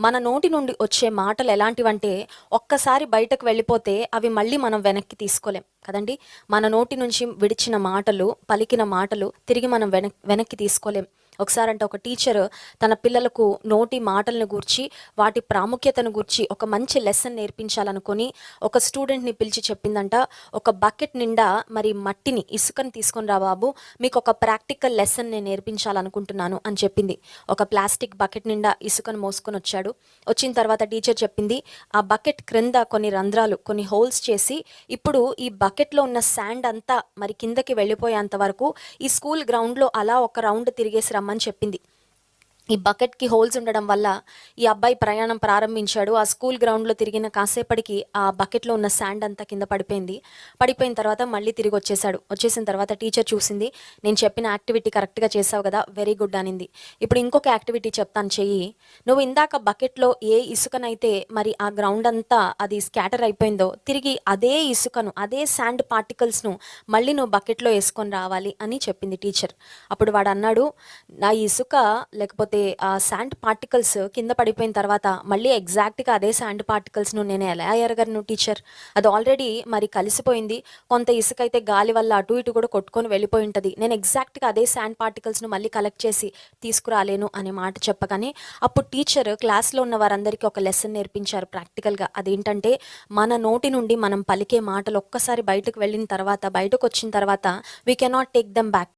మన నోటి నుండి వచ్చే మాటలు ఎలాంటివంటే ఒక్కసారి బయటకు వెళ్ళిపోతే అవి మళ్ళీ మనం వెనక్కి తీసుకోలేం. కదండి? మన నోటి నుంచి విడిచిన మాటలు పలికిన మాటలు తిరిగి మనం వెనక్ వెనక్కి తీసుకోలేం. ఒకసారంటే ఒక టీచర్ తన పిల్లలకు నోటి మాటలను గూర్చి వాటి ప్రాముఖ్యతను గూర్చి ఒక మంచి లెసన్ నేర్పించాలనుకొని ఒక స్టూడెంట్ని పిలిచి చెప్పిందంట ఒక బకెట్ నిండా మరి మట్టిని ఇసుకని తీసుకొని రా బాబు మీకు ఒక ప్రాక్టికల్ లెసన్ నేను నేర్పించాలనుకుంటున్నాను అని చెప్పింది. ఒక ప్లాస్టిక్ బకెట్ నిండా ఇసుకను మోసుకొని వచ్చాడు. వచ్చిన తర్వాత టీచర్ చెప్పింది ఆ బకెట్ క్రింద కొన్ని రంధ్రాలు కొన్ని హోల్స్ చేసి ఇప్పుడు ఈ బకెట్లో ఉన్న శాండ్ అంతా మరి కిందకి వెళ్ళిపోయేంత వరకు ఈ స్కూల్ గ్రౌండ్లో అలా ఒక రౌండ్ తిరిగేసి రమ్మని చెప్పింది. ఈ బకెట్కి హోల్స్ ఉండడం వల్ల ఈ అబ్బాయి ప్రయాణం ప్రారంభించాడు. ఆ స్కూల్ గ్రౌండ్లో తిరిగిన కాసేపటికి ఆ బకెట్లో ఉన్న శాండ్ అంతా కింద పడిపోయింది. పడిపోయిన తర్వాత మళ్ళీ తిరిగి వచ్చేసాడు వచ్చేసిన తర్వాత టీచర్ చూసింది నేను చెప్పిన యాక్టివిటీ కరెక్ట్గా చేసావు కదా వెరీ గుడ్ అనింది. ఇప్పుడు ఇంకొక యాక్టివిటీ చెప్తాను చెయ్యి. నువ్వు ఇందాక బకెట్లో ఏ ఇసుకనైతే మరి ఆ గ్రౌండ్ అంతా అది స్కాటర్ అయిపోయిందో తిరిగి అదే ఇసుకను అదే శాండ్ పార్టికల్స్ను మళ్ళీ నువ్వు బకెట్లో వేసుకొని రావాలి అని చెప్పింది టీచర్. అప్పుడు వాడు అన్నాడు నా ఇసుక లేకపోతే ఆ శాండ్ పార్టికల్స్ కింద పడిపోయిన తర్వాత మళ్ళీ ఎగ్జాక్ట్గా అదే శాండ్ పార్టికల్స్ను నేను ఎలా ఎరగలను టీచర్ అది ఆల్రెడీ మరి కలిసిపోయింది. కొంత ఇసుక అయితే గాలి వల్ల అటు ఇటు కూడా కొట్టుకొని వెళ్ళిపోయి ఉంటుంది. నేను ఎగ్జాక్ట్గా అదే శాండ్ పార్టికల్స్ను మళ్ళీ కలెక్ట్ చేసి తీసుకురాలేను అనే మాట చెప్పగానే అప్పుడు టీచర్ క్లాస్లో ఉన్న వారందరికీ ఒక లెసన్ నేర్పించారు ప్రాక్టికల్గా అదేంటంటే మన నోటి నుండి మనం పలికే మాటలు ఒక్కసారి బయటకు వెళ్ళిన తర్వాత బయటకు వచ్చిన తర్వాత we cannot take them back